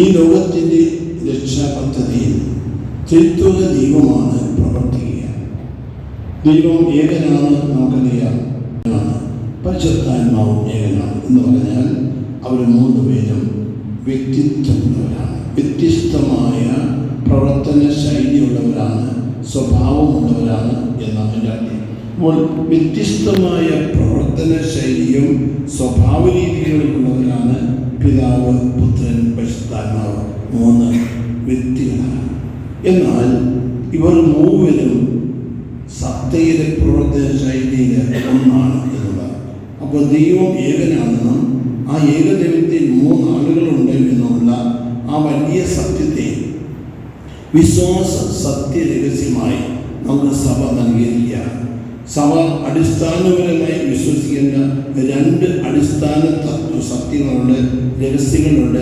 ഈ ലോകത്തിന്റെ രക്ഷാപദ്ധതിയിൽ ത്രിത്വക ദൈവമാണ് പ്രവർത്തിക്കുക. ദൈവം ഏകനാണ് നമുക്കറിയാം. പരിശുദ്ധാത്മാവും ഏകനാണ് എന്ന് പറഞ്ഞാൽ അവർ മൂന്ന് പേരും വ്യക്തിത്വമുള്ളവരാണ്. വ്യത്യസ്തമായ പ്രവർത്തന ശൈലിയുള്ളവരാണ് സ്വഭാവമുള്ളവരാണ് എന്നാണ് എന്റെ അർത്ഥം. അപ്പോൾ വ്യത്യസ്തമായ പ്രവർത്തന ശൈലിയും സ്വഭാവ രീതികളും ഉള്ളവരാണ് പിതാവ് പുത്രൻ പരിശുദ്ധാത്മാവ് മൂന്ന് വ്യക്തികളാണ്. എന്നാൽ ഇവർ മൂവരും സത്തയിലെ പ്രവർത്തന ശൈലിയിൽ ഒന്നാണ് എന്നുള്ളത് അപ്പോൾ ദൈവം ഏകനാണെന്നും ആ ഏകദൈവത്തിൽ മൂന്നാളുകളുണ്ട് എന്നുള്ള ആ വലിയ സത്യത്തെ വിശ്വാസ സത്യ രഹസ്യമായി നമുക്ക് സഭ നൽകിയിരിക്കുകയാണ്. സഭ അടിസ്ഥാനപരമായി വിശ്വസിക്കേണ്ട രണ്ട് അടിസ്ഥാന തത്വ സത്യങ്ങളുണ്ട് രഹസ്യങ്ങളുണ്ട്.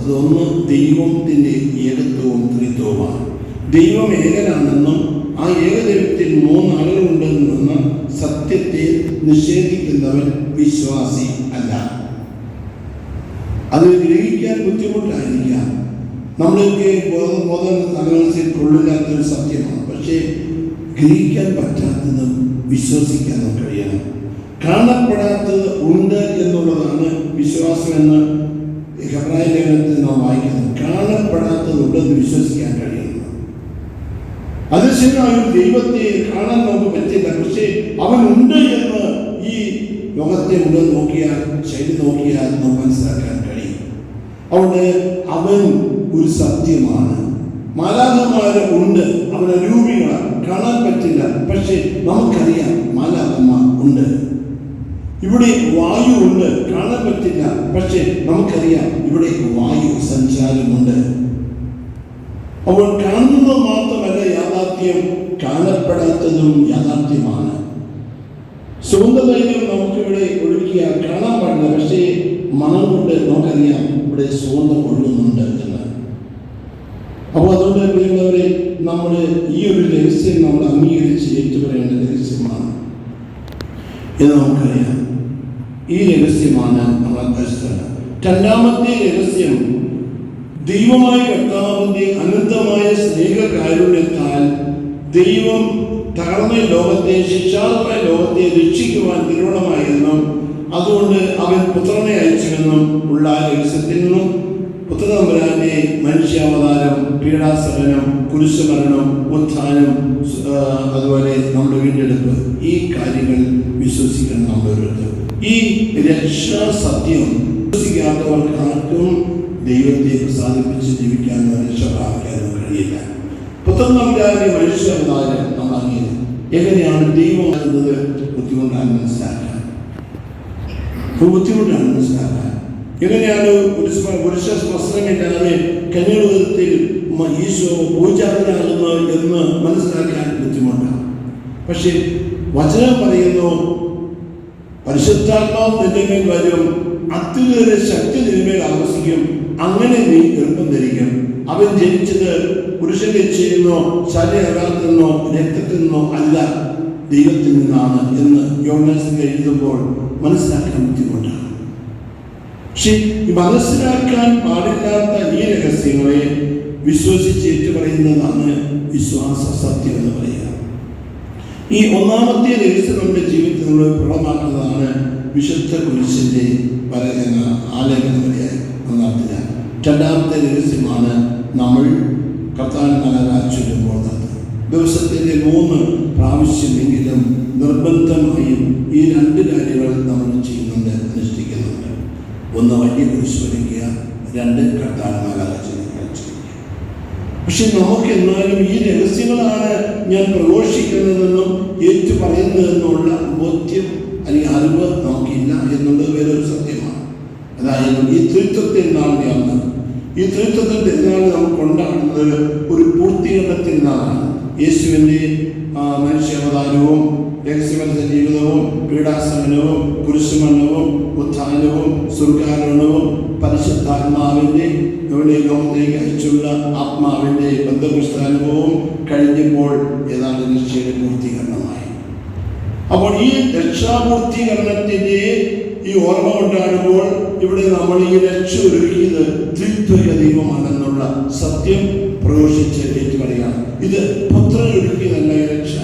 അതൊന്ന് ദൈവത്തിന്റെ ഏകത്വവും ത്രിത്വവുമാണ്. ദൈവം ഏകനാണെന്നും ആ ഏകദൈവത്തിൽ മൂന്നാളുകളുണ്ടെന്ന സത്യത്തെ നിഷേധിക്കുന്നവൻ വിശ്വാസി അല്ല. അത് ഗ്രഹിക്കാൻ ബുദ്ധിമുട്ടായിരിക്കാം. നമ്മളൊക്കെ ബോധ ബോധ കൊള്ളില്ലാത്തൊരു സത്യമാണ്. പക്ഷേ ഗ്രഹിക്കാൻ പറ്റാത്തതും വിശ്വസിക്കാൻ കഴിയണം കാണപ്പെടാത്തത് ഉണ്ട് എന്നുള്ളതാണ് വിശ്വാസമെന്ന് ഹെബ്രായ ലേഖനത്തിൽ നാം വായിക്കുന്നത്. കാണപ്പെടാത്തത് ഉണ്ടെന്ന് വിശ്വസിക്കാൻ കഴിയുന്നു. അത് ഒരു ദൈവത്തെ കാണാൻ നമുക്ക് പറ്റില്ല. പക്ഷേ അവൻ ഉണ്ട് എന്ന് ഈ ലോകത്തെ മുഴുവൻ നോക്കിയാൽ ശൈലി നോക്കിയാൽ നമുക്ക് മനസ്സിലാക്കാൻ കഴിയും. അതുകൊണ്ട് അവൻ ഒരു സത്യമാണ്. മാലാഹന്മാര് ഉണ്ട്. അവൻ രൂപികളാണ്. കാണാൻ പറ്റില്ല. പക്ഷേ നമുക്കറിയാം മാലാഹന്മാർ ഉണ്ട്. ഇവിടെ വായു ഉണ്ട്. കാണാൻ പറ്റില്ല. പക്ഷേ നമുക്കറിയാം ഇവിടെ വായു സഞ്ചാരമുണ്ട് അവൾ കാണുന്നത് മാത്രമല്ല യാഥാർത്ഥ്യം. കാണപ്പെടാത്തതും യാഥാർത്ഥ്യമാണ്. നമുക്ക് നമുക്കിവിടെ ഒഴുകിയാൽ കാണാൻ പാടില്ല. പക്ഷേ മണം കൊണ്ട് നമുക്കറിയാം ഇവിടെ സുഗന്ധം ഒഴുകുന്നുണ്ട് എന്ന് അപ്പോൾ പ്രിയങ്കരെ നമ്മൾ ഈ ഒരു രഹസ്യം നമ്മൾ അംഗീകരിച്ച് ഏറ്റുപറയേണ്ട രഹസ്യമാണ്. എന്ന് നമുക്കറിയാം. ഈ രഹസ്യമാണ് നമ്മൾ പരിസ്ഥിതി രണ്ടാമത്തെ രഹസ്യം ദൈവമായി കർത്താവിന്റെ അനന്തമായ സ്നേഹകാരുണ്യത്താൽ ദൈവം തകർന്ന ലോകത്തെ ശിക്ഷാർത്ഥമായ ലോകത്തെ രക്ഷിക്കുവാൻ തിരുവണമായിരുന്നു അതുകൊണ്ട് അവൻ പുത്രനെ അയച്ചുവെന്നും ഉള്ള രഹസ്യത്തിൽ നിന്നും പുത്രതമ്പുരാന്റെ മനുഷ്യാവതാരം പീഡാസഹനം കുരിശുമരണം ഉത്ഥാനം അതുപോലെ നമ്മുടെ വീണ്ടെടുപ്പ്. ഈ കാര്യങ്ങൾ വിശ്വസിക്കണം നമ്മൾ ഈ രക്ഷാ സത്യം വിശ്വസിക്കാത്തവർക്ക് ആർക്കും ദൈവത്തെ പ്രസാദിപ്പിച്ച് ജീവിക്കാനോ രക്ഷ പ്രാപിക്കാനോ കഴിയില്ല. പുത്രതമ്പുരാന്റെ മനുഷ്യാവതാരം നമ്മൾ അങ്ങനെ എങ്ങനെയാണ് ദൈവം എന്നത് ബുദ്ധിമുട്ടാണ് മനസ്സിലാക്കാൻ? ബുദ്ധിമുട്ടാണ് മനസ്സിലാക്കാൻ? എങ്ങനെയാണ് പുരുഷ പുരുഷ വസ്ത്രമില്ലാതെ കന്യാകുലത്തിൽ ഈശോ പൂജാതനാകുന്നത് എന്ന് മനസ്സിലാക്കാൻ ബുദ്ധിമുട്ടാണ്. പക്ഷേ വചനം പറയുന്നു പരിശുദ്ധാത്മാവ് നിന്റെ മേൽ വരും അത്യുതര ശക്തി നിന്മേൽ ആവശ്യിക്കും അങ്ങനെ നീ ഗർഭം ധരിക്കും. അവൻ ജനിച്ചത് പുരുഷന്റെ ചെയ്യുന്നോ ശരീരത്തിൽ നിന്നോ രക്തത്തിൽ നിന്നോ അല്ല ദൈവത്തിൽ നിന്നാണ് എന്ന് യോഗ്യസിൽ എഴുതുമ്പോൾ മനസ്സിലാക്കാൻ ബുദ്ധിമുട്ടാണ്. പക്ഷെ മനസ്സിലാക്കാൻ പാടില്ലാത്ത ഈ രഹസ്യങ്ങളെ വിശ്വസിച്ച് ഏറ്റുപറയുന്നതാണ് വിശ്വാസ സത്യം എന്ന് പറയുക. ഈ ഒന്നാമത്തെ രഹസ്യം നമ്മുടെ ജീവിതത്തിൽ നമ്മൾ പ്രകടമാക്കുന്നതാണ് വിശുദ്ധ കുരിശിന്റെ പരകന ആലേഖന ഒന്നാമത്തെ രണ്ടാമത്തെ രഹസ്യമാണ് നമ്മൾ കർത്താവിനാലാ ചൊല്ലുമ്പോൾ നടത്തുന്നത്. ദിവസത്തിന്റെ മൂന്ന് പ്രാവശ്യമെങ്കിലും നിർബന്ധമായും ഈ രണ്ട് കാര്യങ്ങൾ നമ്മൾ ചെയ്യുന്നുണ്ട് അനുഷ്ഠിക്കുന്നുണ്ട് ഒന്ന് വലിയ കുരിശ് വരയ്ക്കുക രണ്ട് ചൊല്ലുക പക്ഷെ നമുക്ക് എന്നാലും ഈ രഹസ്യങ്ങളാണ് ഞാൻ പ്രഘോഷിക്കുന്നതെന്നും ഏറ്റു പറയുന്നതെന്നുള്ള ബോധ്യം അല്ലെങ്കിൽ അറിവ് നമുക്കില്ല എന്നുള്ളത് വേറൊരു സത്യമാണ്. അതായത് ഈ തൃത്വത്തിൽ നാളെ അന്ന്? ഈ തൃത്വത്തിൽ തിരുനാൾ നമ്മൾ കൊണ്ടാടുന്നത്? ഒരു പൂർത്തീകരണ തിരുനാളാണ് യേശുവിന്റെ മനുഷ്യാവതാരവും രഹസ്യമത്സ ജീവിതവും പീഡാസമനവും കുരിശുമരണവും ഉത്ഥാനവും സ്വർഗാരോഹണവും പരിശുദ്ധാത്മാവിന്റെ ഇവിടെ ലോകത്തേക്ക് അയച്ചുള്ള ആത്മാവിന്റെ ബന്ധപുസ്തകവും കഴിഞ്ഞപ്പോൾ ഏതാണ്ട് നിശ്ചയുടെ പൂർത്തീകരണമായി. അപ്പോൾ ഈ രക്ഷാപൂർത്തീകരണത്തിന്റെ ഈ ഓർമ്മ കൊണ്ടാടുമ്പോൾ ഇവിടെ നമ്മൾ ഈ രക്ഷ ഒരുക്കിയത് ത്രിത്വക ദൈവമാണെന്നുള്ള സത്യം പ്രഘോഷിച്ച് ഏറ്റുപറയാണ്. ഇത് പുത്രൻ ഒരുക്കിയതല്ല രക്ഷ.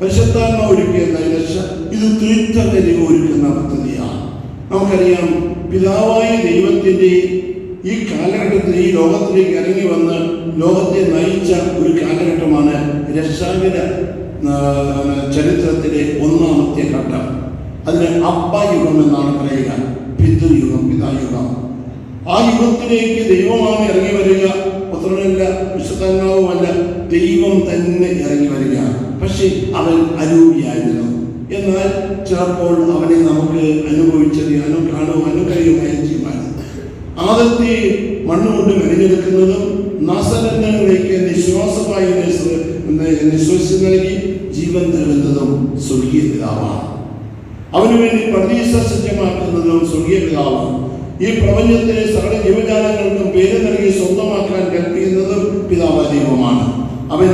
പരിശുദ്ധാത്മ ഒരുക്കിയെന്ന രക്ഷ ഇത് ത്രിത്വ ദൈവം ഒരുക്കുന്ന പദ്ധതിയാണ് നമുക്കറിയാം പിതാവായ ദൈവത്തിന്റെ ഈ കാലഘട്ടത്തിൽ ഈ ലോകത്തിലേക്ക് ഇറങ്ങി വന്ന് ലോകത്തെ നയിച്ച ഒരു കാലഘട്ടമാണ് രക്ഷാകര ചരിത്രത്തിലെ ഒന്നാമത്തെ ഘട്ടം. അതിന് അപ്പ യുഗം എന്നാണ് പറയുക പിതൃയുഗം പിതായുഗം ആ യുഗത്തിലേക്ക് ദൈവമാണ് ഇറങ്ങി വരിക. പുത്രനല്ല വിശുദ്ധനാവുമല്ല ദൈവം തന്നെ ഇറങ്ങി വരിക. പക്ഷെ അവൻ അരൂപിയായിരുന്നു എന്നാൽ ചിലപ്പോൾ അവനെ നമുക്ക് അനുഭവിച്ചറിയാനോ കാണോ കഴിയുകയും ചെയ്യുവാനും ആദ്യത്തെ മണ്ണുകൊണ്ട് മെനഞ്ഞെടുക്കുന്നതും നാസരങ്ങളിലേക്ക് നിശ്വാസമായി നിശ്വസിച്ച് നൽകി ജീവൻ നൽകുന്നതും സ്വർഗീയ പിതാവാണ്. അവന് വേണ്ടി പ്രതീക്ഷ സജ്ജമാക്കുന്നതും സ്വർഗീയ പിതാവാണ്. ഈ പ്രപഞ്ചത്തിലെ സകല ജീവജാലങ്ങൾക്കും പേര് നൽകി സ്വന്തമാക്കാൻ കൽപ്പിക്കുന്നതും പിതാവ് ദൈവമാണ്. അവൻ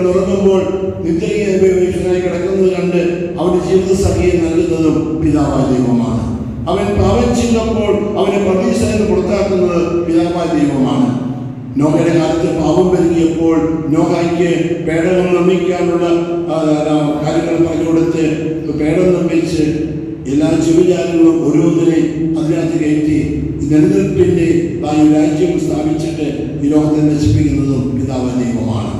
കിടന്നുറങ്ങുമ്പോൾ നിദ്രയായി കിടക്കുന്നത് കണ്ട് അവന്റെ ജീവിത സഖിയെ നൽകുന്നതും പിതാവായ ദൈവമാണ്. അവൻ പാവം അവന് അവനെ പുറത്താക്കുന്നത് പിതാവായ ദൈവമാണ്. നോഹയുടെ കാലത്ത് പാപം പെരുകിയപ്പോൾ നോഹയ്ക്ക് പേടകം നിർമ്മിക്കാനുള്ള കാര്യങ്ങൾ പറഞ്ഞു കൊടുത്ത് പേടം നിർമ്മിച്ച് എല്ലാ ജീവജാലങ്ങളും ഓരോന്നിനെ അതിനകത്ത് കയറ്റി നിലനിൽപ്പിന്റെ ആ രാജ്യം സ്ഥാപിച്ചിട്ട് ഈ ലോകത്തെ നശിപ്പിക്കുന്നതും പിതാവ് ദൈവമാണ്.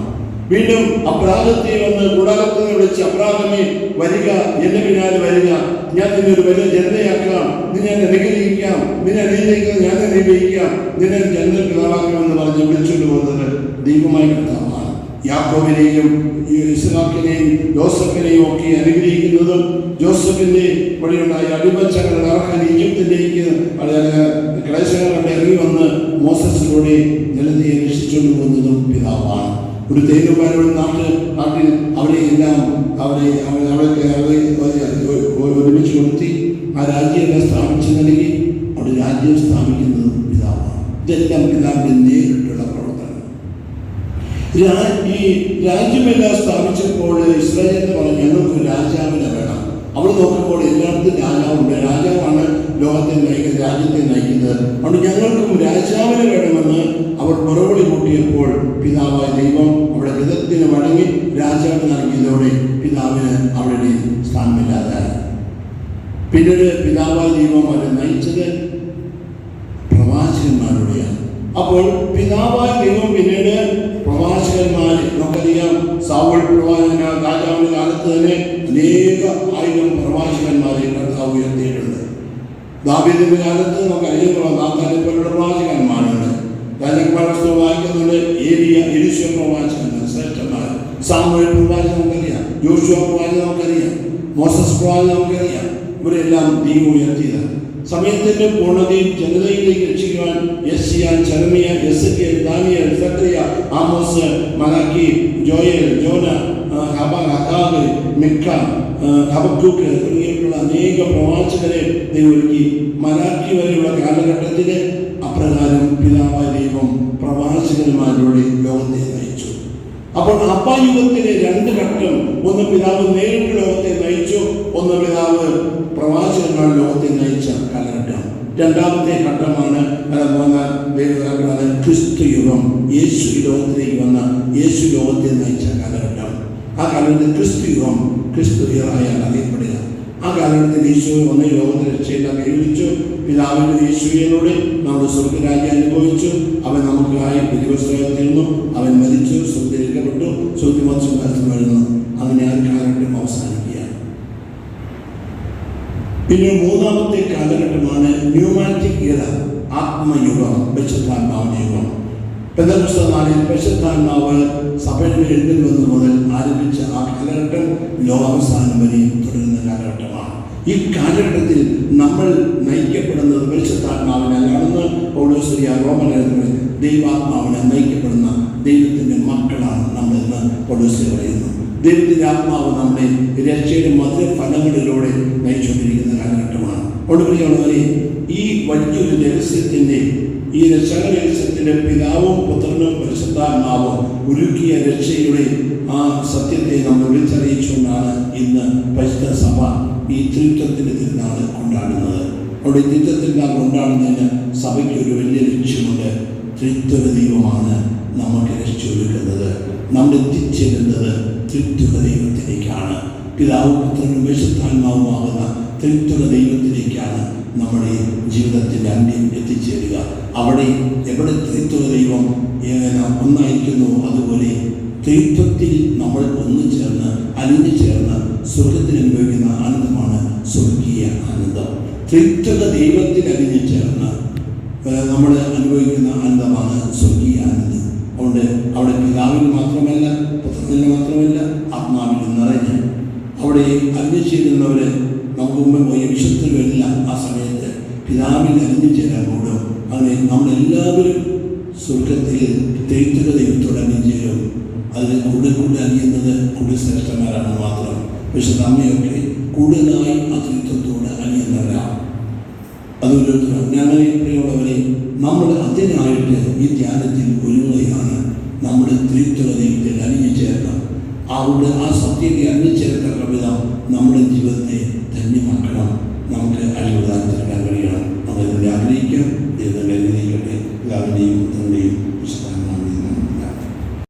വീണ്ടും അപ്രാധത്തിൽ വന്ന് കൂടാരത്തിൽ വിളിച്ച് അപ്രാധമേ വരിക എന്റെ പിന്നാലെ വരിക. ഞാൻ നിന്നെ ഒരു വലിയ ജനതയാക്കാം. നിന്നെ അനുഗ്രഹിക്കാം. നിന്നെ അനുഗ്രഹിക്കുന്നത് ഞാൻ അനുഗ്രഹിക്കാം നിന്നെ ജനത പിതാവാക്കാമെന്ന് പറഞ്ഞ് വിളിച്ചുകൊണ്ട് പോകുന്നത് ദൈവമായ കർത്താവാണ്. യാക്കോബിനെയും ഇസ്ലാക്കിനെയും ജോസഫിനെയും ഒക്കെ അനുഗ്രഹിക്കുന്നതും ജോസഫിന്റെ വഴിയുണ്ടായ അടിമച്ചങ്ങൾ അർഹൻ ഈജിപ്തിലേക്ക് ക്ലേശങ്ങളുടെ ഇറങ്ങി വന്ന് മോസസിലൂടെ ജനതയെ രക്ഷിച്ചുകൊണ്ട് പോകുന്നതും പിതാവാണ്. ഒരു തേനുമാരോട് നാട്ടിൽ നാട്ടിൽ അവരെ എല്ലാം അവരെ അവരൊക്കെ ഒരുമിച്ച് കൊടുത്തി ആ രാജ്യമൊക്കെ സ്ഥാപിച്ചു നൽകി അവിടെ രാജ്യം സ്ഥാപിക്കുന്നത് പിതാവാണ്. ഇതെല്ലാം പിതാവിന്റെ നേരിട്ടുള്ള പ്രവർത്തനം ഈ രാജ്യമെല്ലാം സ്ഥാപിച്ചപ്പോൾ ഇസ്രായേൽ എന്ന് പറഞ്ഞ് ഞങ്ങൾക്ക് രാജാവിനെ വേണം. അവിടെ നോക്കുമ്പോൾ എല്ലായിടത്തും രാജാവുണ്ട്. രാജാവാണ് ലോകത്തെ നയിക്കുന്നത് രാജ്യത്തെ നയിക്കുന്നത്. അതുകൊണ്ട് ഞങ്ങൾക്കും രാജാവിനെ വേണമെന്ന് അവർ പുറവിളി കൂട്ടിയപ്പോൾ പിതാവായ ദൈവം അവിടെ വിധത്തിന് വഴങ്ങി രാജാവ് നൽകിയതോടെ പിതാവിന് അവിടെ സ്ഥാനമില്ലാതായി പിന്നീട് പിതാവായ ദൈവം അവരെ നയിച്ചത് പ്രവാചകന്മാരുടെയാണ്. അപ്പോൾ പിതാവായ ദൈവം പിന്നീട് പ്രവാചകന്മാരെ നമുക്കറിയാം സാവൾ പ്രവാചക രാജാവിന്റെ കാലത്ത് തന്നെ അനേക ആയിരം പ്രവാചകന്മാരെ കർത്താവ് ഉയർത്തിയിട്ടുണ്ട്. ദാബിദിന്റെ കാലത്ത് നമുക്ക് പോലുള്ള പ്രവാചകന്മാരുണ്ട് പുസ്തകം വായിക്കുന്നുണ്ട്. ഏരിയ എലിശ പ്രവാചകന്മാർ ശ്രേഷ്ഠന്മാർ. സാമുവൽ പ്രവാചകൻ നമുക്കറിയാം. ജോഷുവ പ്രവാചകൻ നമുക്കറിയാം. മോസസ് പ്രവാചകൻ നമുക്കറിയാം. ഇവരെല്ലാം ദൈവം ഉയർത്തിയതാണ് സമയത്തിന്റെ പൂർണതയും ജനതയിലേക്ക് രക്ഷിക്കുവാൻ യസിയാൻ Jeremiah Ezekiel Daniel Zechariah Amos Malachi Joel Jonah ഹബ ഹബാബ് മിക്ക ഹബക്കൂക്ക് തുടങ്ങിയിട്ടുള്ള അനേക പ്രവാചകരെ ദൈവം ഒരുക്കി മലാക്കി വരെയുള്ള കാലഘട്ടത്തിൽ അപ്രകാരം പിതാവായ ദൈവം ലോകത്തെ നയിച്ചു. അപ്പോൾ അപ്പായുഗത്തിലെ രണ്ട് ഘട്ടം. ഒന്ന് പിതാവ് നേരിട്ട് ലോകത്തെ നയിച്ചു ഒന്ന് പിതാവ് പ്രവാസികന്മാരുടെ ലോകത്തെ നയിച്ച കാലഘട്ടം. രണ്ടാമത്തെ ഘട്ടമാണ് ദൈവകാലമാണ് ക്രിസ്തു യുഗം. യേശു ലോകത്തിലേക്ക് വന്ന യേശു ലോകത്തെ നയിച്ച കാലഘട്ടം. ആ കാലഘട്ടത്തിൽ ക്രിസ്തു യുഗം ക്രിസ്തു ഇയറായാണ് അറിയപ്പെടുക. ആ കാലഘട്ടത്തിൽ യേശു വന്ന യോഗത്തിൽ രക്ഷയെല്ലാം കൈവരിച്ചു പിതാവിന്റെ യേശുവിനോട് നമ്മുടെ സ്വർഗരാജ്യം അനുഭവിച്ചു. അവൻ നമുക്കായി ദിവസമായി തീർന്നു അവൻ മരിച്ചു സ്വർഗീകരിക്കപ്പെട്ടു കാലത്ത് വരുന്നു. അങ്ങനെ ആ കാലഘട്ടം അവസാനിക്കുകയാണ് പിന്നെ മൂന്നാമത്തെ കാലഘട്ടമാണ് ന്യൂമാറ്റിക് ഇറ ആത്മയുഗം പരിശുദ്ധാത്മാവിന്റെ യുഗം. പെന്തകുസ്ത നാളിൽ പരിശുദ്ധാത്മാവ് സഭയുടെ എഴുതിൽ മുതൽ ആരംഭിച്ച ആ കാലഘട്ടം ലോകാവസാനം വരെയും തുടരുന്ന കാലഘട്ടമാണ്. ഈ കാലഘട്ടത്തിൽ നമ്മൾ നയിക്കപ്പെടുന്നത് പരിശുദ്ധാത്മാവിനാലാണെന്ന് പൗലോസ്ത്രീയ റോമനെഴുതുന്നത് ദൈവാത്മാവിനെ നയിക്കപ്പെടുന്ന ദൈവത്തിന്റെ മക്കളാണ് നമ്മളെന്ന് പൗലോസ്ത്രീ പറയുന്നു. ദൈവത്തിന്റെ ആത്മാവ് നമ്മെ രക്ഷയുടെ മധുര ഫലങ്ങളിലൂടെ നയിച്ചുകൊണ്ടിരിക്കുന്ന കാലഘട്ടമാണ്. ഒടുവിലുള്ളവരെ ഈ വലിയൊരു രഹസ്യത്തിന്റെ ഈ രക്ഷക രഹസ്യത്തിന്റെ പിതാവും പുത്രനും പരിശുദ്ധാത്മാവും ഒരുക്കിയ രക്ഷയുടെ ആ സത്യത്തെ നമ്മൾ വിളിച്ചറിയിച്ചുകൊണ്ടാണ് ഇന്ന് പരിശുദ്ധ സഭ ഈ ത്രിത്വത്തിന്റെ തിരുനാൾ കൊണ്ടാടുന്നത്. അവിടെ നിത്യത്തിന്റെ കൊണ്ടാടുന്നതിന് സഭയ്ക്ക് ഒരു വലിയ ലക്ഷ്യമുണ്ട്. തൃത്വ ദൈവമാണ് നമുക്ക് രക്ഷയൊരുക്കുന്നത്. നമ്മൾ എത്തിച്ചേരുന്നത് തൃത്വ ദൈവത്തിലേക്കാണ്. പിതാവും പുത്രനും വിശുദ്ധാത്മാവുമാകുന്ന ത്രിത്വ ദൈവത്തിലേക്കാണ് നമ്മുടെ ജീവിതത്തിന്റെ അന്ത്യം എത്തിച്ചേരുക. അവിടെ എവിടെ തൃത്വ ദൈവം ഒന്നായിരിക്കുന്നു അതുപോലെ തൃത്വത്തിൽ നമ്മൾ ഒന്നു ചേർന്ന് അലിഞ്ഞു ചേർന്ന് സ്വർഗത്തിൽ അനുഭവിക്കുന്ന ആനന്ദമാണ് സ്വർഗീയ ആനന്ദം. തൃത്വത ദൈവത്തിൽ അലിഞ്ഞു ചേർന്ന് നമ്മൾ അനുഭവിക്കുന്ന ആനന്ദമാണ് സ്വർഗീയ ആനന്ദം. അതുകൊണ്ട് അവിടെ പിതാവിൽ മാത്രമല്ല പുത്രത്തിന് മാത്രമല്ല ആത്മാവിൽ നിറഞ്ഞ് അവിടെ നമുക്ക് പോയി വിശുദ്ധ വിശുദ്ധരുമെല്ലാം ആ സമയത്ത് പിതാവിൽ അലിഞ്ഞു ചേരാൻ കൂടും. അങ്ങനെ നമ്മളെല്ലാവരും സ്വർഗത്തിൽ ദൈത്വക തുടങ്ങി ചേരും. അതിൽ കൂടുതൽ കൂടുതൽ അറിയുന്നത് കൂടുതൽ ശ്രേഷ്ഠന്മാരാണ് മാത്രം വിശുദ്ധ അമ്മയൊക്കെ കൂടുതലായി ആ അറിയുന്നവരാണ് അലിയുന്നവരാണ്. അതൊരു ഞങ്ങളെ പ്രിയമുള്ളവരെ നമ്മൾ അതിനായിട്ട് ഈ ധ്യാനത്തിൽ ഒരുങ്ങുകയാണ് നമ്മുടെ ത്രിത്വ ദൈവത്തിൽ അലിഞ്ഞു ചേരണം. അവിടെ ആ സത്യത്തെ അറിഞ്ഞു ചേർക്കുന്ന വിധം നമ്മുടെ ജീവിതത്തെ ധന്യമാക്കണം.